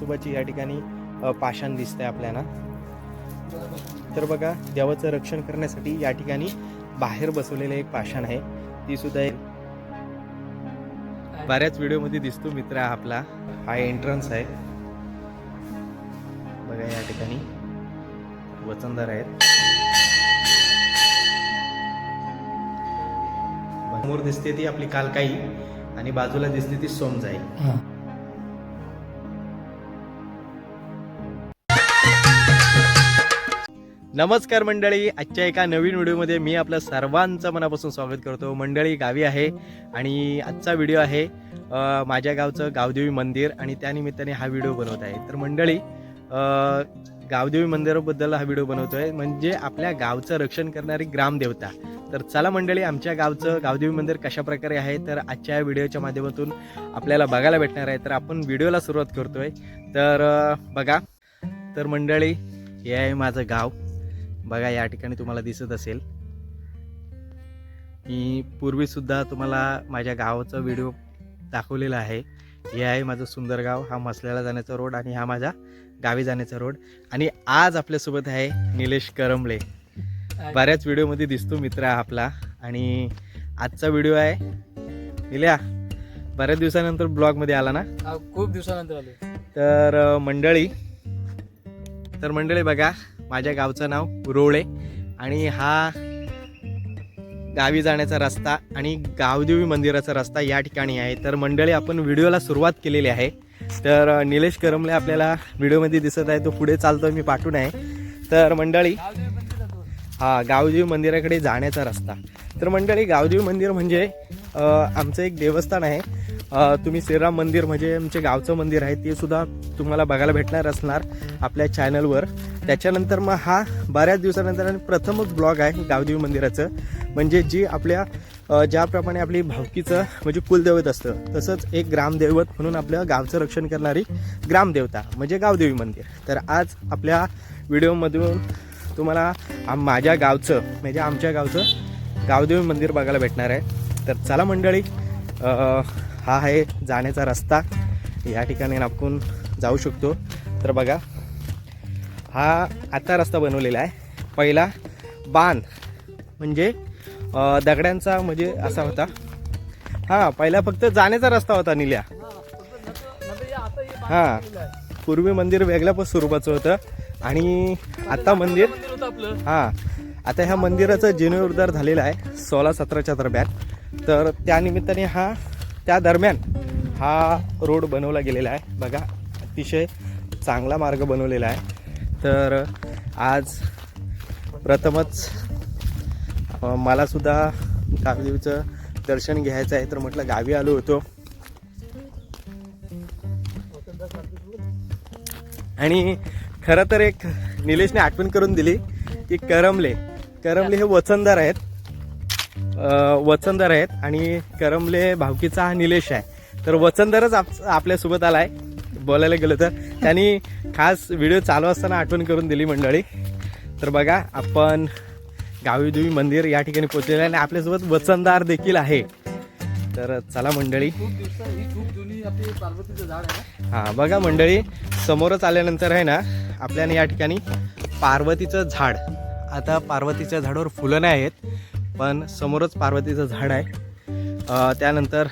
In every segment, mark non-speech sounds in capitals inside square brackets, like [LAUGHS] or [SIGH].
नरसोबाची या ठिकाणी पाषाण दिसतंय आपल्याला. तर बघा देवाचं रक्षण करण्यासाठी या ठिकाणी बाहेर बसवलेलं एक पाषाण आहे. ती सुद्धा एक बऱ्याच व्हिडिओमध्ये दिसतो मित्र आपला. हा एंट्रन्स आहे. बघा या ठिकाणी. वचनदार आहेत. समोर दिसते ती आपली कालकाई आणि बाजूला दिसते ती सोमजाई. नमस्कार मंडळी आजच्या एका नवीन व्हिडिओमध्ये मी आपलं सर्वांचं मनापासून स्वागत करतो. मंडळी गावी आहे आणि आजचा व्हिडिओ आहे माझ्या गावचं गावदेवी मंदिर आणि त्यानिमित्ताने हा व्हिडिओ बनवत आहे. तर मंडळी गावदेवी मंदिराबद्दल हा व्हिडिओ बनवतो आहे म्हणजे आपल्या गावचं रक्षण करणारी ग्रामदेवता तर चला मंडळी आमच्या गावचं गावदेवी मंदिर कशा प्रकारे आहे तर आजच्या या व्हिडिओच्या माध्यमातून आपल्याला बघायला भेटणार आहे. तर आपण व्हिडिओला सुरुवात करतोय. तर बघा. तर मंडळी हे आहे माझं गाव. बघा या ठिकाणी तुम्हाला दिसत असेल. मी पूर्वीसुद्धा तुम्हाला माझ्या गावाचा व्हिडिओ दाखवलेला आहे. हे आहे माझं सुंदर गाव. हा मसल्याला जाण्याचा रोड आणि हा माझा गावी जाण्याचा रोड. आणि आज आपल्यासोबत आहे निलेश करमले. बऱ्याच व्हिडिओमध्ये दिसतो मित्र आपला. आणि आजचा व्हिडिओ आहे निल्या बऱ्याच दिवसानंतर ब्लॉगमध्ये आला ना? खूप दिवसानंतर आलो तर मंडळी तर मंडळी बघा माझ्या गावचं नाव रोळे आणि हा गावी जाण्याचा रस्ता आणि गावदेवी मंदिराचा रस्ता या ठिकाणी आहे. तर मंडळी आपण व्हिडिओला सुरुवात केलेली आहे. तर निलेश करमले आपल्याला व्हिडिओमध्ये दिसत आहे. तो पुढे चालतो मी पाठवून आहे. तर मंडळी हा गावदेवी मंदिराकडे जाण्याचा रस्ता. तर मंडळी गावदेवी मंदिर म्हणजे आमचं एक देवस्थान आहे. तुम्ही श्रीराम मंदिर म्हणजे आमचे गावचं मंदिर आहे. ते सुद्धा तुम्हाला बघायला भेटणार असणार आपल्या चॅनलवर त्याच्यानंतर मग हा बऱ्याच दिवसानंतर आणि प्रथमच ब्लॉग आहे गावदेवी मंदिराचं. म्हणजे जी आपल्या ज्याप्रमाणे आपली भावकीचं म्हणजे कुलदैवत असतं तसंच एक ग्रामदैवत म्हणून आपल्या गावचं रक्षण करणारी ग्रामदेवता म्हणजे गावदेवी मंदिर. तर आज आपल्या व्हिडिओमधून तुम्हाला माझ्या गावचं म्हणजे आमच्या गावचं गावदेवी मंदिर बघायला भेटणार आहे. तर चला मंडळी हा आहे जाण्याचा रस्ता. या ठिकाणी आपण जाऊ शकतो. तर बघा हा आता रस्ता बनवलेला आहे. पहिला बांध म्हणजे दगड्यांचा म्हणजे असा होता. हां पहिला फक्त जाण्याचा रस्ता होता निल्या. हां पूर्वी मंदिर वेगळ्या पण स्वरूपाचं होतं. आणि आता मंदिर हां आता ह्या मंदिराचं जीर्णोद्धार झालेला आहे सोळा सतराच्या दरम्यान. तर त्यानिमित्ताने हा त्या दरम्यान हा रोड बनवला गेलेला आहे. बघा अतिशय चांगला मार्ग बनवलेला आहे. तर आज प्रथमच मलासुद्धा कामदेवीचं दर्शन घ्यायचं आहे. तर म्हटलं गावी आलो होतो. आणि खरं तर एक निलेशने आठवण करून दिली की करमले. करमले हे वचनदार आहेत. वचनदार आहेत आणि करमले भावकीचा हा निलेश आहे. तर वचनदारच आप आपल्यासोबत आला आहे बोलायला गेलं तर. त्यांनी खास व्हिडिओ चालू असताना आठवण करून दिली मंडळी. तर बघा आपण गावीदेवी मंदिर या ठिकाणी पोहोचलेलं आहे आणि आपल्यासोबत वचनदार देखील आहे. तर चला मंडळी. हां हा बघा मंडळी समोरच आल्यानंतर आहे ना आपल्याने या ठिकाणी पार्वतीचं झाड. आता पार्वतीच्या झाडावर फुलं नाही आहेत पण समोरच पार्वतीचं झाड आहे. त्यानंतर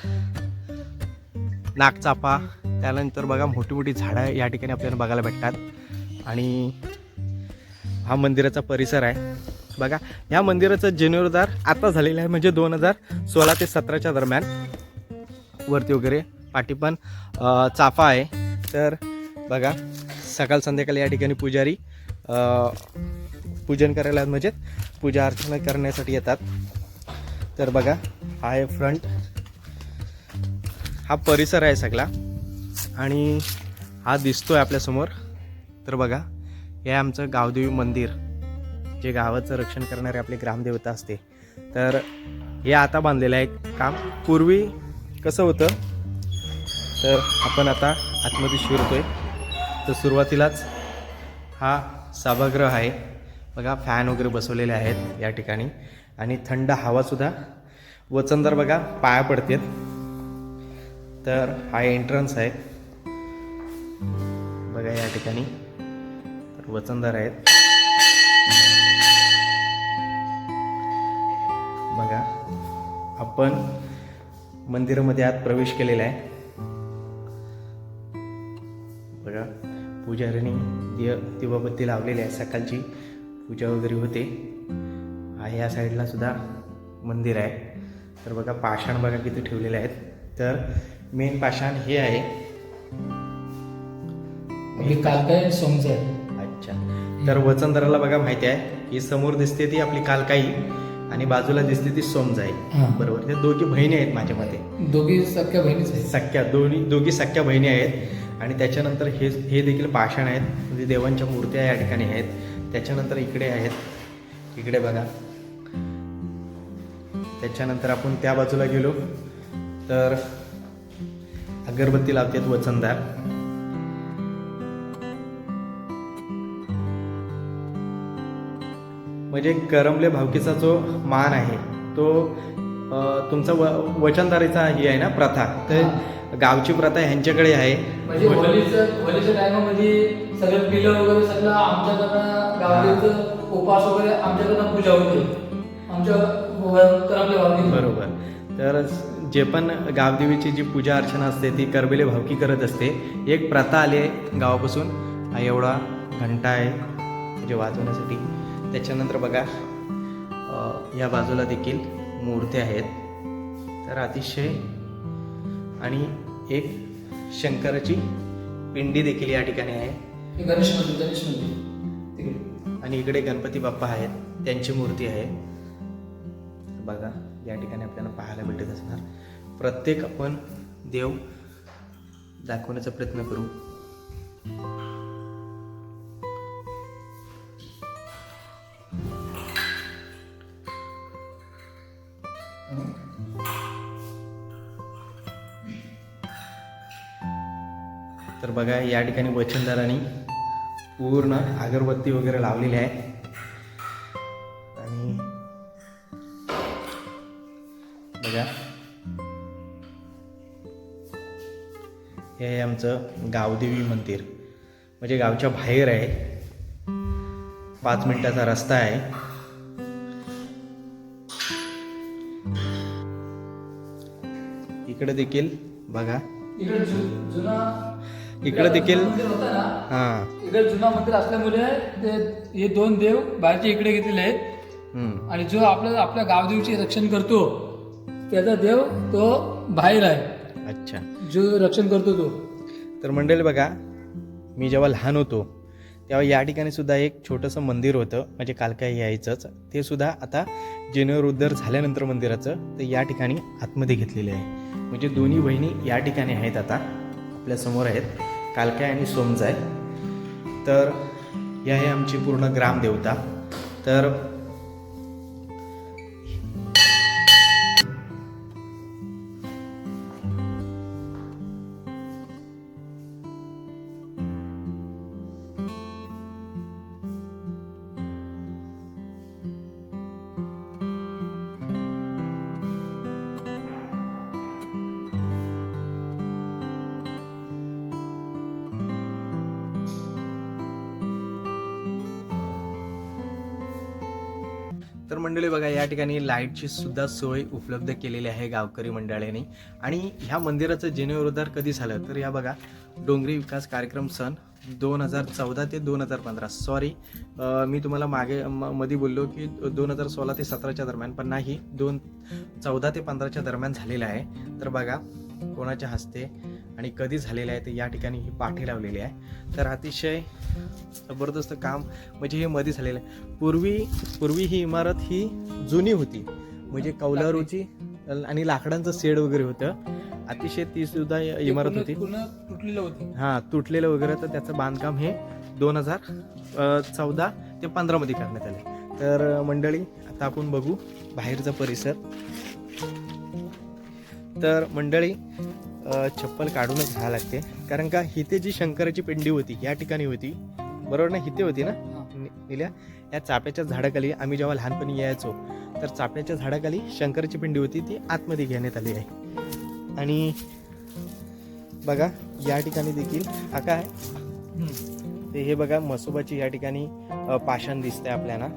नागचापा त्यानंतर बघा मोठी मोठी झाडं या ठिकाणी आपल्याला बघायला भेटतात. आणि हा मंदिराचा परिसर आहे. बघा ह्या मंदिराचं जीर्णोद्धार आता झालेला आहे म्हणजे दोन हजार सोळा ते सतराच्या दरम्यान. वरती वगैरे पाठी पण चाफा आहे. तर बघा सकाळ संध्याकाळी या ठिकाणी पुजारी पूजन करायला म्हणजे पूजा अर्चना करण्यासाठी येतात. तर बघा हा आहे फ्रंट हा परिसर आहे सगळा. आणि हा दिसतो आहे आपल्यासमोर तर बघा हे आमचं गावदेवी मंदिर जे गावाचं रक्षण करणारे आपले ग्रामदेवता असते. तर हे आता बांधलेलं आहे काम. पूर्वी कसं होतं? तर आपण आता आतमध्ये शिरतोय तर सुरुवातीलाच हा सभागृह आहे. बघा फॅन वगैरे बसवलेले आहेत या ठिकाणी. आणि थंड हवासुद्धा वचनदार बघा पाया पडतील तर हा एंट्रन्स आहे. बघा या ठिकाणी. तर वचनदार आहेत. बघा आपण मंदिरामध्ये आत प्रवेश केलेला आहे. बघा पुजाऱ्यांनी दिय दिवाबत्ती लावलेली आहे. सकाळची पूजा वगैरे होते. हा या साईडला सुद्धा मंदिर आहे. तर बघा पाषाण बघा किती ठेवलेले आहेत. तर मेन पाषाण हे आहे. आपली कालकाय सोमच आहे अच्छा. तर वचनदाराला बघा माहिती आहे. ही समोर दिसते ती आपली कालकाई आणि बाजूला दिसते ती सोमजाई. हां. बरोबर. त्या दोघी बहिणी आहेत माझ्या मते. दोघी सख्या बहिणीच आहेत. सख्या दोन्ही दोघी सख्या बहिणी आहेत. आणि त्याच्यानंतर हे हे देखील पाषाण आहेत. म्हणजे देवांच्या मूर्त्या या ठिकाणी आहेत. त्याच्यानंतर इकडे आहेत. इकडे बघा. त्याच्यानंतर आपण त्या बाजूला गेलो. तर अगरबत्ती लावतात वचनदार. म्हणजे करमले भावकीचा जो मान आहे तो तुमचा व वचनदारीचा ही आहे ना प्रथा. तर गावची प्रथा ह्यांच्याकडे आहे. म्हणजे होलीचं होलीच्या टायमामध्ये सगळं पिलं वगैरे सगळं आमच्याकडनं गावाकडचं उपास वगैरे आमच्याकडनं पूजा होते. आमच्या करमल्या भावनी बरोबर. तर जे पण गावदेवीची जी पूजा अर्चना असते ती करबेले भावकी करत असते. एक प्रथा आली आहे गावापासून. हा एवढा घंटा आहे. म्हणजे वाजवण्यासाठी त्याच्यानंतर बघा या बाजूला देखील मूर्त्या आहेत. तर अतिशय आणि एक शंकराची पिंडी देखील या ठिकाणी आहे. गणेश मंदिर गणेश मंदिर. आणि इकडे गणपती बाप्पा आहेत. त्यांची मूर्ती आहे. बघा या ठिकाणी आपल्याला पाहायला भेटत असणार. प्रत्येक आपण देव दाखवण्याचा प्रयत्न करू. तर बघा या ठिकाणी वचनदारांनी पूर्ण अगरबत्ती वगैरे लावलेली आहे. आणि बघा हे आहे आमचं गावदेवी मंदिर. म्हणजे गावच्या बाहेर आहे. पाच मिनिटाचा रस्ता आहे. इकडे देखील बघा. इकडे जु- जुना इकडे देखील मंदिर होतं ना? हां. इकडे जुना मंदिर असल्यामुळे ते हे दोन देव बाहेरचे इकडे घेतलेले आहेत. आणि जो आपल्या आपल्या गावदेवीचे रक्षण करतो त्याचा देव तो बाहेर आहे. अच्छा. जो रक्षण करतो तो. तर मंडळी बघा मी जेव्हा लहान होतो तेव्हा या ठिकाणी सुद्धा एक छोटंसं मंदिर होतं म्हणजे कालकाई यायचंच. ते सुद्धा आता जीर्णोद्धार झाल्यानंतर मंदिराचं ते या ठिकाणी आतमध्ये घेतलेले आहे. म्हणजे दोन्ही बहिणी या ठिकाणी आहेत आता. आपल्यासमोर आहेत. कालकाय आणि सोमजाय तर ही आहे आमची पूर्ण ग्रामदेवता. तर तर मंडळी बघा या ठिकाणी लाईटची सुद्धा सोय उपलब्ध केलेली आहे गावकरी मंडळाने. आणि ह्या मंदिराचं जीर्णोद्धार कधी झालं? तर या बघा डोंगरी विकास कार्यक्रम सन दोन हजार चौदा ते दोन हजार पंधरा. सॉरी मी तुम्हाला मागे म- मध्ये बोललो की दोन हजार सोळा ते सतराच्या दरम्यान पण नाही दोन चौदा ते पंधराच्या दरम्यान झालेलं आहे. तर बघा कोणाच्या हस्ते आणि कधी झालेलं आहे ते या ठिकाणी ही पाठी लावलेली आहे. तर अतिशय जबरदस्त काम म्हणजे हे मध्ये झालेलं आहे. पूर्वी पूर्वी ही इमारत ही जुनी होती. म्हणजे कौलारूची आणि लाकडांचं शेड वगैरे होतं. अतिशय ती सुद्धा इमारत होती. तुटलेलं होतं. हा तुटलेलं वगैरे तर त्याचं बांधकाम हे दोन हजार चौदा ते पंधरामध्ये करण्यात आले. तर मंडळी आता आपण बघू बाहेरचा परिसर. तर मंडळी चप्पल काढूनच घ्यावं लागते. कारण का हिथे जी शंकराची पिंडी होती या ठिकाणी होती. बरोबर ना? हिथे होती ना? निल्या या चाफ्याच्या झाडाखाली आम्ही जेव्हा लहानपणी यायचो तर चाफ्याच्या झाडाखाली शंकराची पिंडी होती ती आतमध्ये घेण्यात आली आहे. आणि बघा या ठिकाणी देखील हा काय. ते हे बघा मसोबाची या ठिकाणी पाषाण दिसतंय आपल्याला.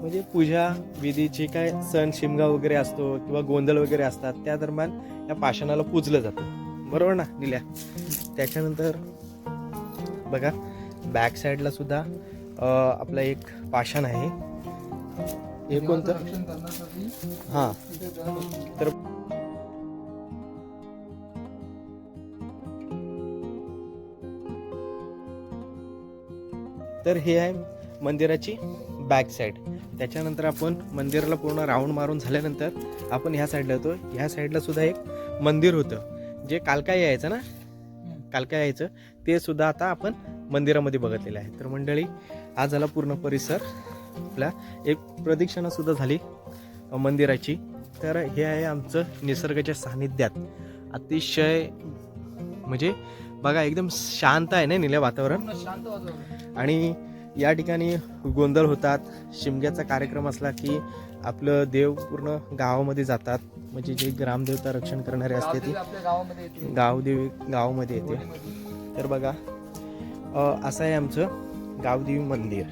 म्हणजे पूजा विधी जे काय सण शिमगा वगैरे असतो किंवा गोंधळ वगैरे असतात त्या दरम्यान या पाषाणाला पूजलं जातं. बरोबर ना निल्या? त्याच्यानंतर बघा बॅक साईडला सुद्धा आपलं एक पाषाण आहे. हे कोणतं? हां. तर तर हे आहे मंदिराची बॅक साईड त्याच्यानंतर आपण मंदिराला पूर्ण राऊंड मारून झाल्यानंतर आपण ह्या साईडला येतो. ह्या साईडला सुद्धा एक मंदिर होतं. जे कालका यायचं ना. कालका यायचं. ते सुद्धा आता आपण मंदिरामध्ये बघितलेलं आहे. तर मंडळी हा झाला पूर्ण परिसर. आपला एक प्रदक्षिणा सुद्धा झाली मंदिराची. तर हे आहे आमचं निसर्गाच्या सानिध्यात. अतिशय म्हणजे बघा एकदम शांत आहे ना निल्या वातावरण. आणि या ठिकाणी गोंधळ होतात. शिमग्याचा कार्यक्रम असला की आपलं देव पूर्ण गावामध्ये जातात. म्हणजे जे ग्रामदेवता रक्षण करणारे असते ती गावदेवी गावामध्ये येते. तर बघा असं आहे आमचं गावदेवी मंदिर.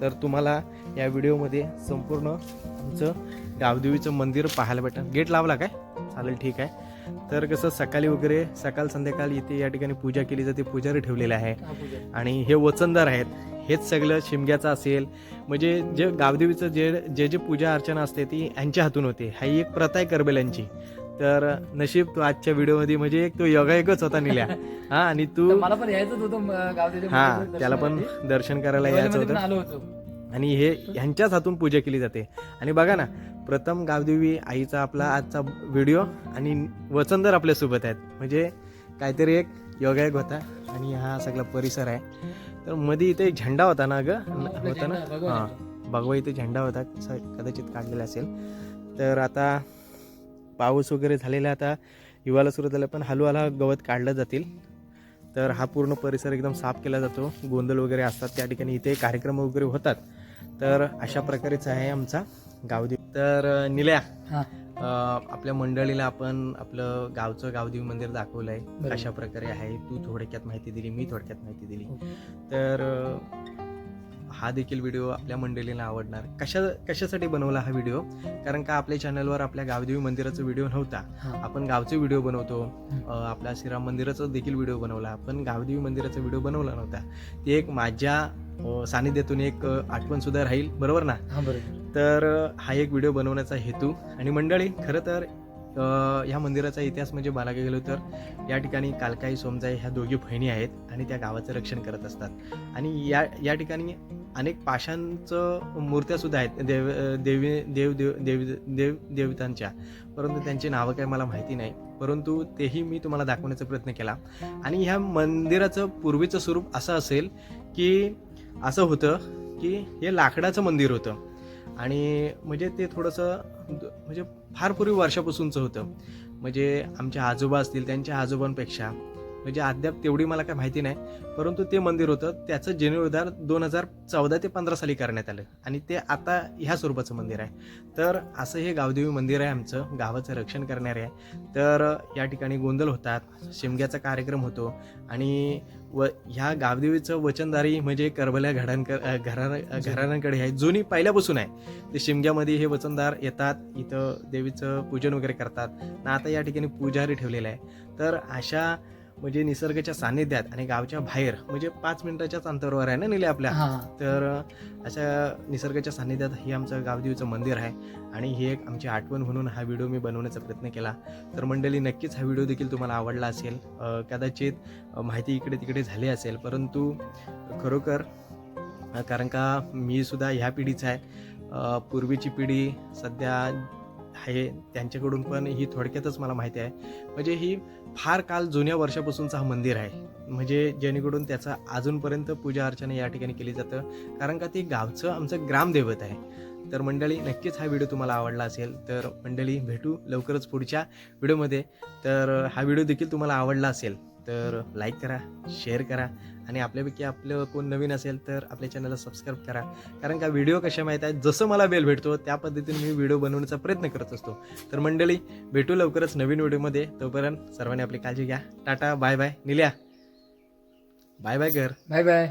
तर तुम्हाला या व्हिडिओमध्ये संपूर्ण आमचं गावदेवीचं मंदिर पाहायला भेटेल गेट लावला काय? चालेल ठीक आहे. तर कसं सकाळी वगैरे सकाळ संध्याकाळ इथे या ठिकाणी पूजा केली जाते. पुजारी ठेवलेले आहे. आणि हे वचनदार आहेत. हेच सगळं शिमग्याचं असेल. म्हणजे जे गावदेवीचं जे जे जे पूजा अर्चना असते ती यांच्या हातून होते. हा एक प्रथा आहे करबेलांची तर नशीब तू आजच्या व्हिडिओमध्ये म्हणजे एक तो योगायोगच होता निल्या. [LAUGHS] हा आणि तू मला पण यायचंच होतं हा त्याला पण. दर्शन करायला यायचं होतो. आणि हे ह्यांच्याच हातून पूजा केली जाते. आणि बघा ना प्रथम गावदेवी आईचा आपला आजचा व्हिडिओ आणि वचनदार आपल्यासोबत आहेत. म्हणजे काहीतरी एक योगायोग होता आणि हा सगळा परिसर आहे. तर मध्ये इथे एक झेंडा होता ना ग? आपला होता ना? हां. भगवा इथे झेंडा होता कदाचित काढलेला असेल. तर आता पाऊस वगैरे झालेला आता हिवाळा सुरू झाला पण हलवाला गवत काढलं जातील. तर हा पूर्ण परिसर एकदम साफ केला जातो. गोंधळ वगैरे असतात त्या ठिकाणी इथे कार्यक्रम वगैरे होतात. तर अशा प्रकारेच आहे आमचा गावदेव. तर निल्या हा. आपल्या मंडळीला आपण आपलं गावचं गावदेवी मंदिर दाखवलंय बरोबर. कशा प्रकारे आहे तू थोडक्यात माहिती दिली मी थोडक्यात माहिती दिली. तर हा देखील व्हिडिओ आपल्या मंडळीला आवडणार. कशा कशासाठी बनवला हा व्हिडिओ? कारण का आपल्या चॅनलवर आपल्या गावदेवी मंदिराचा व्हिडिओ नव्हता. आपण गावचे व्हिडिओ बनवतो. आपल्या श्रीराम मंदिराचा देखील व्हिडिओ बनवला. पण गावदेवी मंदिराचा व्हिडिओ बनवला नव्हता. ते एक माझ्या सानिध्यातून एक आठवण सुद्धा राहील. बरोबर ना? तर हा एक व्हिडिओ बनवण्याचा हेतू. आणि मंडळी खरं तर ह्या मंदिराचा इतिहास म्हणजे बघायला गेलो तर या ठिकाणी कालकाई सोमजाई ह्या दोघी बहिणी आहेत आणि त्या गावाचं रक्षण करत असतात. आणि या या ठिकाणी अनेक पाशांचं मूर्त्यासुद्धा आहेत. देव देवी देव देव देव देव देवतांच्या. परंतु त्यांची नावं काही मला माहिती नाही. परंतु तेही मी तुम्हाला दाखवण्याचा प्रयत्न केला. आणि ह्या मंदिराचं पूर्वीचं स्वरूप असं असेल की असं होतं की हे लाकडाचं मंदिर होतं. आणि म्हणजे ते थोडंसं म्हणजे फार पूर्वी वर्षापासूनचं होतं. म्हणजे आमचे आजोबा असतील त्यांच्या आजोबांपेक्षा म्हणजे अद्याप तेवढी मला काय माहिती नाही. परंतु ते मंदिर होतं त्याचं जीर्णोद्धार दोन हजार चौदा ते पंधरा साली करण्यात आलं. आणि ते आता ह्या स्वरूपाचं मंदिर आहे. तर असं हे गावदेवी मंदिर आहे आमचं गावाचं रक्षण करणारे आहे. तर या ठिकाणी गोंधळ होतात शिमग्याचा कार्यक्रम होतो आणि व ह्या गावदेवीचं वचनदारी म्हणजे करबल्या घडांकर घरा घराण्यांकडे आहे. जुनी पहिल्यापासून आहे. ते शिमग्यामध्ये हे वचनदार येतात इथं देवीचं पूजन वगैरे करतात. ना आता या ठिकाणी पुजारी ठेवलेला आहे. तर अशा म्हणजे निसर्गाच्या सानिध्यात आणि गावच्या बाहेर म्हणजे पाच मिनिटाच्याच अंतरावर आहे ना निले आपल्या? हा. तर अशा निसर्गाच्या सानिध्यात हे आमचं गावदेवीचं मंदिर आहे आणि ही एक आमची आठवण म्हणून हा व्हिडिओ मी बनवण्याचा प्रयत्न केला. तर मंडळी नक्कीच हा व्हिडिओ देखील तुम्हाला आवडला असेल. कदाचित माहिती इकडे तिकडे झाली असेल परंतु खरोखर कारण का मी सुद्धा ह्या पिढीचा आहे. पूर्वीची पिढी सध्या आहे त्यांच्याकडून पण ही थोडक्यातच मला माहिती आहे. म्हणजे ही फार काल जुन्या वर्षापासूनचं हा मंदिर आहे. म्हणजे जेणेकरून त्याचा अजूनपर्यंत पूजा अर्चना या ठिकाणी केली जातं. कारण का ते गावचं आमचं ग्रामदैवत आहे. तर मंडळी नक्कीच हा व्हिडिओ तुम्हाला आवडला असेल तर मंडळी भेटू लवकरच पुढच्या व्हिडिओमध्ये. तर हा व्हिडिओ देखील तुम्हाला आवडला असेल. तर लाईक करा शेअर करा आणि आपल्यापैकी आपलं कोण नवीन असेल तर आपल्या चॅनलला सबस्क्राईब करा. कारण का व्हिडिओ कशा माहीत आहेत? जसं मला बेल भेटतो त्या पद्धतीने मी व्हिडिओ बनवण्याचा प्रयत्न करत असतो. तर मंडळी भेटू लवकरच नवीन व्हिडिओमध्ये तोपर्यंत सर्वांनी आपली काळजी घ्या. Tata bye bye निल्या. Bye bye कर बाय बाय